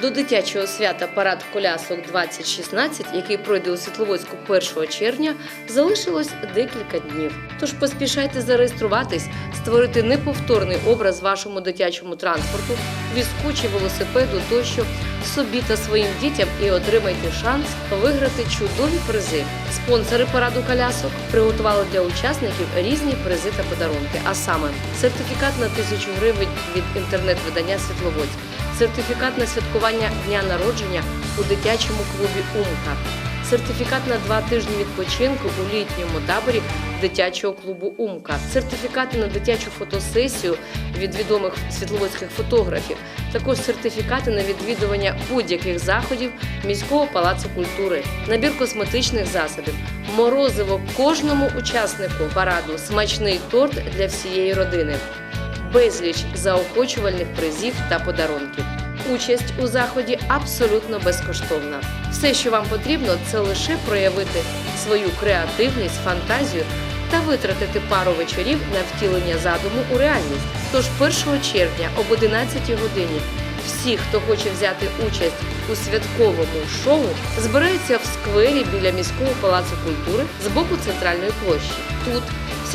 До дитячого свята парад колясок 2016, який пройде у Світловодську 1 червня, залишилось декілька днів. Тож поспішайте зареєструватись, створити неповторний образ вашому дитячому транспорту, візку чи велосипеду тощо собі та своїм дітям і отримайте шанс виграти чудові призи. Спонсори параду колясок приготували для учасників різні призи та подарунки, а саме сертифікат на тисячу гривень від інтернет-видання Світловодськ, сертифікат на святкування дня народження у дитячому клубі Умка, сертифікат на два тижні відпочинку у літньому таборі дитячого клубу Умка, сертифікати на дитячу фотосесію від відомих світловодських фотографів, також сертифікати на відвідування будь-яких заходів міського палацу культури, набір косметичних засобів, морозиво кожному учаснику параду, смачний торт для всієї родини безліч заохочувальних призів та подарунків. Участь у заході абсолютно безкоштовна. Все, що вам потрібно, це лише проявити свою креативність, фантазію та витратити пару вечорів на втілення задуму у реальність. Тож 1 червня об 11 годині всі, хто хоче взяти участь у святковому шоу, збираються в сквері біля міського палацу культури з боку центральної площі. Тут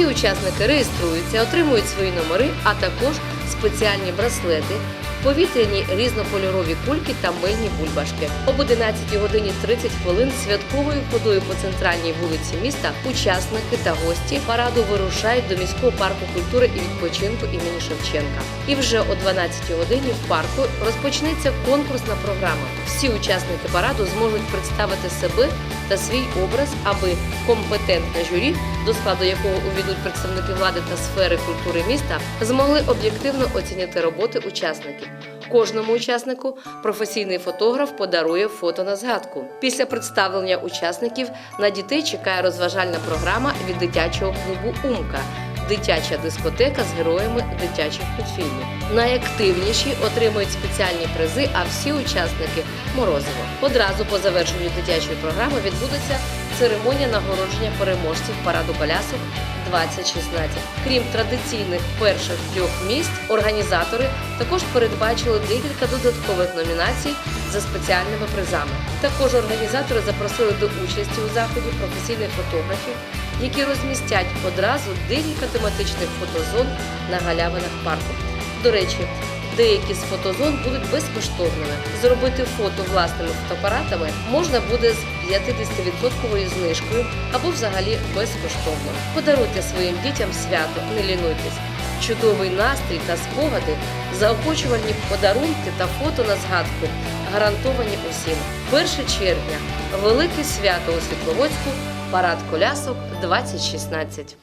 всі учасники реєструються, отримують свої номери, а також спеціальні браслети, повітряні різнокольорові кульки та мильні бульбашки. Об 11 годині 30 хвилин святковою ходою по центральній вулиці міста учасники та гості параду вирушають до міського парку культури і відпочинку імені Шевченка. І вже о 12 годині в парку розпочнеться конкурсна програма. Всі учасники параду зможуть представити себе та свій образ, аби компетентне журі, до складу якого увійдуть представники влади та сфери культури міста, змогли об'єктивно оцінити роботи учасників. Кожному учаснику професійний фотограф подарує фото на згадку. Після представлення учасників на дітей чекає розважальна програма від дитячого клубу Умка. Дитяча дискотека з героями дитячих мультфільмів. Найактивніші отримують спеціальні призи, а всі учасники морозиво. Одразу по завершенню дитячої програми відбудеться церемонія нагородження переможців параду колясок 2016. Крім традиційних перших трьох місць, організатори також передбачили декілька додаткових номінацій за спеціальними призами. Також організатори запросили до участі у заході професійних фотографів, які розмістять одразу декілька тематичних фотозон на галявинах парку. До речі, деякі з фотозон будуть безкоштовними. Зробити фото власними фотоапаратами можна буде з 50% знижкою або взагалі безкоштовно. Подаруйте своїм дітям свято, не лінуйтесь. Чудовий настрій та спогади, заохочувальні подарунки та фото на згадку гарантовані усім. 1 червня велике свято у Світловодську, парад колясок 2016.